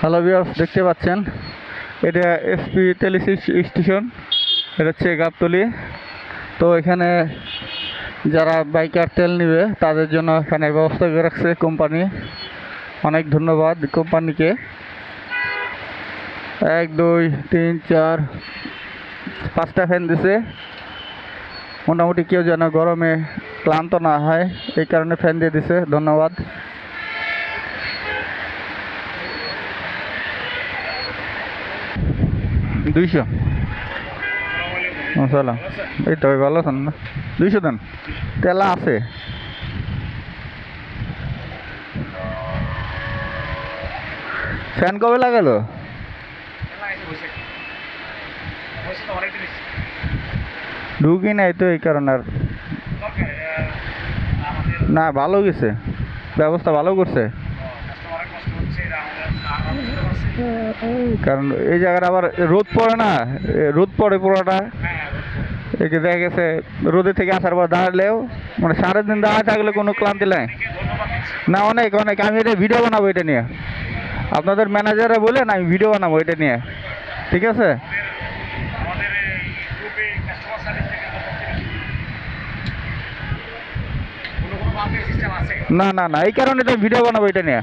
Hello viewers দেখতে পাচ্ছেন? এটা এসপি টেলিসি স্টেশন এটা হচ্ছে গাবতলি। তো এখানে যারা বাইকার তেল নেবে, তাদের জন্য এখানে ব্যবস্থা করে রাখছে কোম্পানি অনেক ধন্যবাদ কোম্পানিকে এক, দুই, তিন, চার, পাঁচটা ফ্যান দিছে। মোটামুটি কেউ যেন গরমে ক্লান্ত না হয়, এই কারণে ফ্যান দিয়ে দিছে, ধন্যবাদ। দুইশো। সালাম এই তো ভালো আছেন না? দুইশো দেন। তেলা আছে। ফ্যান কবে লাগালো? ঢুকি নাই তো এই কারণে আর না, ভালো গেছে। ব্যবস্থা ভালো করছে। কারণ এই জায়গাটা আবার রোদ পড়ে না? রোদ পড়ে পুরোটা এই যে দেখা গেছে রোদে থেকে আসার পর দাঁড়ালেও মানে সারা দিন দাঁড়ায় থাকলে কোনো ক্লান্তি নাই। না অনেক অনেক। আমি এটা ভিডিও বানাবো এটা নিয়ে। আপনাদের ম্যানেজারে বলেন আমি ভিডিও বানাবো এটা নিয়ে। ঠিক আছে? না না না। এই কারণে এটা ভিডিও বানাবো এটা নিয়ে।